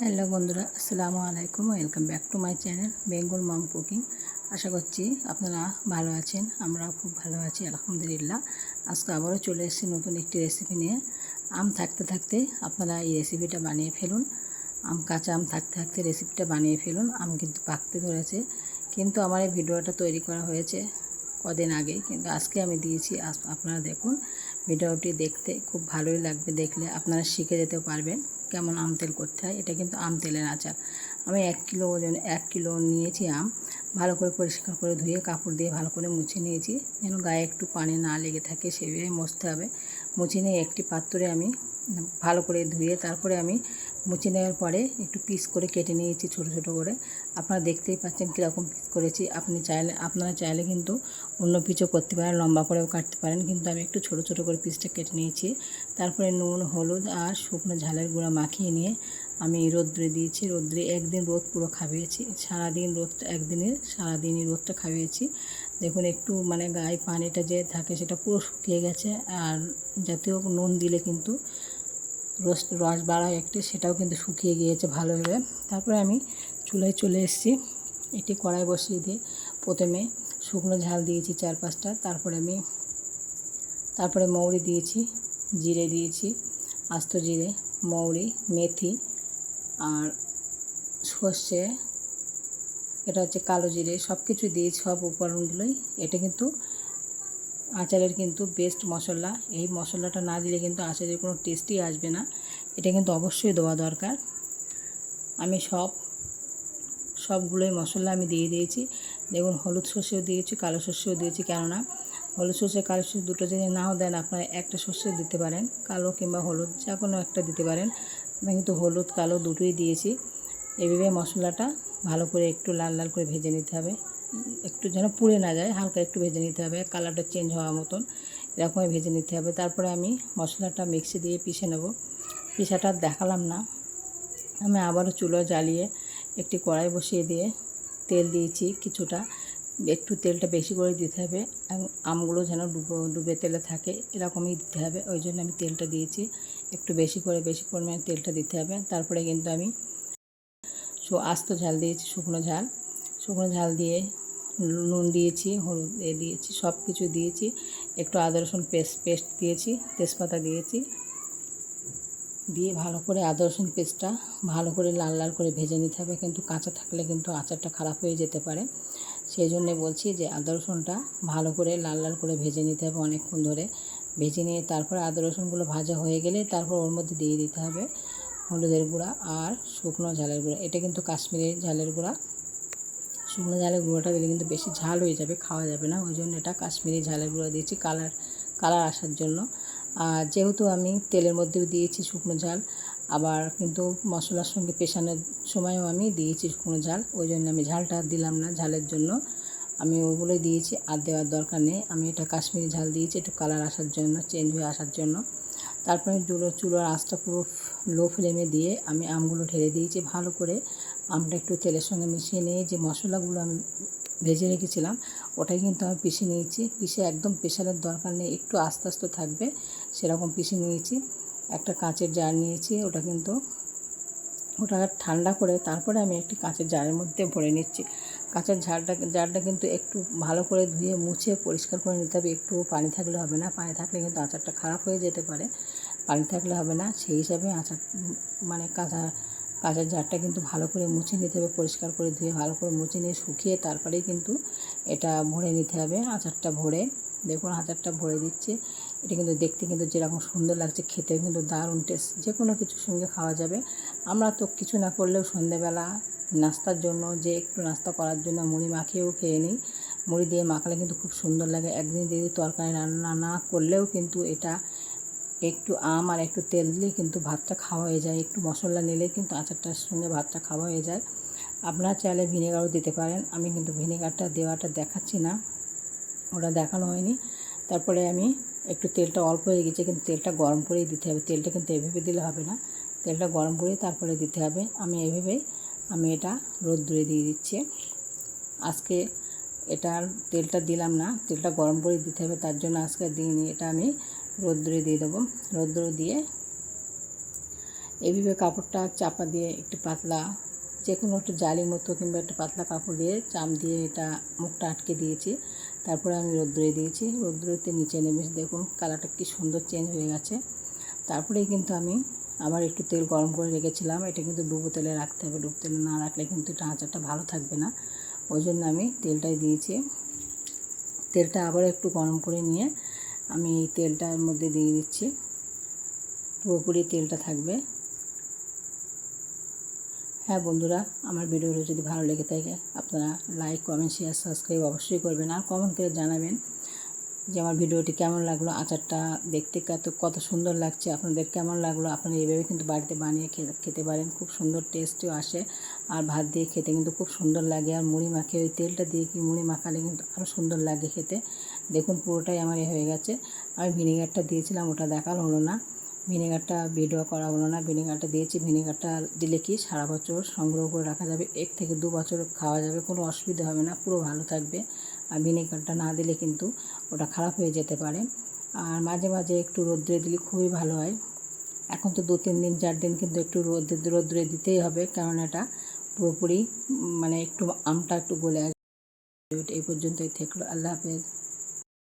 Hello বন্ধুরা, আসসালামু আলাইকুম, welcome back to my channel Bengal mom cooking. আশা করছি আপনারা ভালো আছেন আমরা খুব ভালো আছি, আলহামদুলিল্লাহ। আজকে আবারও চলে এসেছি নতুন একটি রেসিপি নিয়ে। আম থাকতে থাকতে আপনারা এই রেসিপিটা বানিয়ে ফেলুন। আম, কাঁচা আম থাকতে থাকতে রেসিপিটা বানিয়ে ফেলুন। আম কিন্তু পাকতে ধরেছে, কিন্তু আমার এই ভিডিওটা তৈরি করা হয়েছে কদিন আগে কিন্তু আজকে আমি দিয়েছি। আপনারা দেখুন, ভিডিওটি দেখতে খুব ভালোই লাগবে, দেখলে আপনারা শিখে যেতে পারবেন। কেমন আম তেল করতে হয়, এটা কিন্তু আম তেলের আচার। আমি এক কিলো ওজন, এক কিলো নিয়েছি আম, ভালো করে পরিষ্কার করে ধুয়ে কাপড় দিয়ে ভালো করে মুছে নিয়েছি। যেন গায়ে একটু পানি না লেগে থাকে, সেভাবে মুছতে হবে। মুছে নিয়ে একটি পাত্রে আমি ভালো করে ধুয়ে তারপরে আমি মুছে নেওয়ার পরে একটু পিস করে কেটে নিয়েছি ছোট ছোট করে। আপনারা দেখতেই পাচ্ছেন কীরকম পিস করেছি। আপনি চাইলে, আপনারা চাইলে কিন্তু অন্য পিসও করতে পারেন, লম্বা করেও কাটতে পারেন। কিন্তু আমি একটু ছোট ছোট করে পিসটা কেটে নিয়েছি। তারপরে নুন, হলুদ আর শুকনো ঝালের গুঁড়া মাখিয়ে নিয়ে আমি রোদ্রে দিয়েছি। রোদ্রে একদিন রোদ পুরো খাবিয়েছি সারাদিন রোদটা একদিনের সারাদিনই রোদটা খাবিয়েছি দেখুন একটু মানে গায়ে পানিটা যে থাকে সেটা পুরো শুকিয়ে গেছে আর জাতীয় নুন দিলে কিন্তু রস রস বাড়ায় একটি, সেটাও কিন্তু শুকিয়ে গিয়েছে ভালোভাবে। তারপরে আমি চুলায় চলে এসেছি। একটি কড়াই বসিয়ে দিয়ে প্রথমে শুকনো ঝাল দিয়েছি চার পাঁচটা। তারপরে আমি, তারপরে মৌরি দিয়েছি। জিরে দিয়েছি, আস্ত জিরে, মৌরি, মেথি আর সর্ষে, এটা হচ্ছে কালো জিরে সব কিছু দিয়েছি সব উপকরণগুলোই। এটা কিন্তু আচারের কিন্তু বেস্ট মশলা। এই মশলাটা না দিলে কিন্তু আচারের কোনো টেস্টই আসবে না। এটা কিন্তু অবশ্যই দেওয়া দরকার। আমি সব, সবগুলোই মশলা আমি দিয়ে দিয়েছি। দেখুন, হলুদ সর্ষেও দিয়েছি, কালো সর্ষেও দিয়েছি, কেননা হলুদ সর্ষে কালো সর্ষে দুটো যদি নাও দেন আপনারা একটা সর্ষে দিতে পারেন, কালো কিংবা হলুদ, যা কোনো একটা দিতে পারেন। আমি কিন্তু হলুদ, কালো দুটোই দিয়েছি। এভাবে মশলাটা ভালো করে একটু লাল লাল করে ভেজে নিতে হবে। একটু যেন পুড়ে না যায়, হালকা একটু ভেজে নিতে হবে, কালারটা চেঞ্জ হওয়ার মতন এরকমই ভেজে নিতে হবে। তারপরে আমি মশলাটা মিক্সি দিয়ে পিষে নেব। পিসাটা দেখালাম না। আমি আবারও চুলো জ্বালিয়ে একটি কড়াই বসিয়ে দিয়ে তেল দিয়েছি কিছুটা। একটু তেলটা বেশি করে দিতে হবে এবং আমগুলো যেন ডুবো, ডুবে তেলে থাকে এরকমই দিতে হবে। ওই জন্য আমি তেলটা দিয়েছি। একটু বেশি করে, বেশি পরিমাণে তেলটা দিতে হবে। তারপরে কিন্তু আমি সো, আস্ত ঝাল দিয়েছি, শুকনো ঝাল। শুকনো ঝাল দিয়ে নুন দিয়েছি, হলুদ দিয়েছি সব কিছু দিয়েছি। একটু আদা, রসুন পেস্ট পেস্ট দিয়েছি, তেজপাতা দিয়েছি। দিয়ে ভালো করে আদা, রসুন পেস্টটা ভালো করে লাল লাল করে ভেজে নিতে হবে। কিন্তু কাঁচা থাকলে কিন্তু আচারটা খারাপ হয়ে যেতে পারে। সেই জন্যে বলছি যে আদা রসুনটা ভালো করে লাল লাল করে ভেজে নিতে হবে অনেকক্ষণ ধরে। ভেজে নিয়ে তারপরে আদা রসুনগুলো ভাজা হয়ে গেলে তারপর ওর মধ্যে দিয়ে দিতে হবে হলুদের গুঁড়া আর শুকনো ঝালের গুঁড়া। এটা কিন্তু কাশ্মীরি ঝালের গুঁড়া। শুকনো ঝালের গুঁড়োটা দিলে কিন্তু বেশি ঝাল হয়ে যাবে, খাওয়া যাবে না। ওই জন্য এটা কাশ্মীরি ঝালের গুঁড়ো দিয়েছি কালার কালার আসার জন্য। আর যেহেতু আমি তেলের মধ্যেও দিয়েছি শুকনো ঝাল আবার কিন্তু মশলার সঙ্গে পেশানোর সময়ও আমি দিয়েছি শুকনো ঝাল, ওই জন্য আমি ঝালটা দিলাম না ঝালের জন্য। আমি ওগুলোই দিয়েছি, আর দেওয়ার দরকার নেই। আমি এটা কাশ্মীরি ঝাল দিয়েছি, একটু কালার আসার জন্য চেঞ্জ হয়ে আসার জন্য। তারপরে চুলো, চুলোর আঁচটা পুরো লো ফ্লেমে দিয়ে আমি আমগুলো ঢেলে দিয়েছি ভালো করে। আমটা একটু তেলের সঙ্গে মিশিয়ে নিয়ে যে মশলাগুলো আমি ভেজে রেখেছিলাম, ওটাই কিন্তু আমি পিষে নিয়েছি। পিষে একদম প্রেশারের দরকার নেই, একটু আস্তে আস্তে থাকবে, সেরকম পিষে নিয়েছি। একটা কাঁচের জার নিয়েছি, ওটা কিন্তু ওটা ঠান্ডা করে তারপরে আমি একটি কাঁচের জারের মধ্যে ভরে নিচ্ছি। কাঁচের ঝাড়টা, জারটা কিন্তু একটু ভালো করে ধুয়ে মুছে পরিষ্কার করে নিতে হবে, একটু পানি থাকলে হবে না, পানি থাকলে কিন্তু আচারটা খারাপ হয়ে যেতে পারে, পানি থাকলে হবে না, সেই হিসাবে আচার মানে কাঁচা, কাঁচের জারটা কিন্তু ভালো করে মুছে নিতে হবে, পরিষ্কার করে ধুয়ে ভালো করে মুছে নিয়ে শুকিয়ে তারপরেই কিন্তু এটা ভরে নিতে হবে, আচারটা ভরে, দেখুন আচারটা ভরে দিচ্ছে। এটা কিন্তু দেখতে কিন্তু যেরকম সুন্দর লাগছে খেতে কিন্তু দারুণ টেস্ট যে কোনো কিছুর সঙ্গে খাওয়া যাবে। আমরা তো কিছু না করলেও সন্ধেবেলা নাস্তার জন্য, যে একটু নাস্তা করার জন্য মুড়ি মাখিয়েও খেয়ে নিই। মুড়ি দিয়ে মাখালে কিন্তু খুব সুন্দর লাগে। একদিন যদি তরকারি রান্না না করলেও কিন্তু এটা একটু আম আর একটু তেল দিলে কিন্তু ভাতটা খাওয়া হয়ে যায়। একটু মশলা নিলে কিন্তু আচারটার সঙ্গে ভাতটা খাওয়া হয়ে যায়। আপনারা চাইলে ভিনেগারও দিতে পারেন। আমি কিন্তু ভিনেগারটা দেওয়াটা দেখাচ্ছি না, ওটা দেখানো হয়নি। তারপরে আমি একটু তেলটা অল্প হয়ে গেছে, কিন্তু তেলটা গরম করেই দিতে হবে। তেলটা কিন্তু এভাবে দিলে হবে না। তেলটা গরম করে তারপরে দিতে হবে। আমি এভাবেই আমি এটা রোদ্দুরে দিয়ে দিচ্ছি। আজকে এটার তেলটা দিলাম না, তেলটা গরম করে দিতে হবে, তার জন্য আজকে দিইনি। এটা আমি রোদ্দুরে দিয়ে দেবো। রোদ্দুরে দিয়ে এইভাবে কাপড়টা চাপা দিয়ে একটু পাতলা যে কোনো একটু জালি মতো কিংবা একটু পাতলা কাপড় দিয়ে চাম দিয়ে এটা মুখটা আটকে দিয়েছি। তারপরে আমি রোদ্দুরে দিয়েছি। রোদ্দুরেতে নিচে নেমে দেখুন কালারটা কি সুন্দর চেঞ্জ হয়ে গেছে। তারপরেই কিন্তু আমি আবার একটু তেল গরম করে রেখেছিলাম। এটা কিন্তু ডুবো তেলে রাখতে হবে। ডুবো তেলে না রাখলে কিন্তু এটা আচারটা ভালো থাকবে না। ওই জন্য আমি তেলটাই দিয়েছি। তেলটা আবার একটু গরম করে নিয়ে আমি এই তেলটার মধ্যে দিয়ে দিচ্ছি। পুরোপুরি তেলটা থাকবে। হ্যাঁ বন্ধুরা, আমার ভিডিওটা যদি ভালো লেগে থাকে, আপনারা লাইক কমেন্ট শেয়ার সাবস্ক্রাইব অবশ্যই করবেন আর কমেন্ট করে জানাবেন যে আমার ভিডিওটি কেমন লাগল, আচারটা দেখতে কত কত সুন্দর লাগছে, আপনাদের কেমন লাগল, আপনারা এইভাবে কিন্তু বাড়িতে বানিয়ে খেতে পারেন, খুব সুন্দর টেস্টিও আসে আর ভাত দিয়ে খেতে কিন্তু খুব সুন্দর লাগে আর মুড়ি মাখিয়ে ওই তেলটা দিয়ে কি মুড়ি মাখালে কিন্তু আরও সুন্দর লাগে খেতে। দেখুন পুরোটাই আমার এ হয়ে গেছে, আমি ভিনেগারটা দিয়েছিলাম, ওটা দেখার হলো না। ভিনেগারটা ভিডিও করা হলো না। ভিনেগারটা দিয়েছি। ভিনেগারটা দিলে কি সারা বছর সংগ্রহ করে রাখা যাবে। এক থেকে দু বছর খাওয়া যাবে। কোনো অসুবিধা হবে না। পুরো ভালো থাকবে। আর ভিনেগারটা না দিলে কিন্তু ওটা খারাপ হয়ে যেতে পারে। আর মাঝে মাঝে একটু রোদ্রে দিলে খুবই ভালো হয়। এখন তো দু তিন দিন, চার দিন কিন্তু একটু রোদ্রে রোদ্রে দিতেই হবে। কারণ এটা পুরোপুরি মানে একটু আমটা একটু গলে আসবে। এই পর্যন্তই। থাকল। আল্লাহ হাফেজ।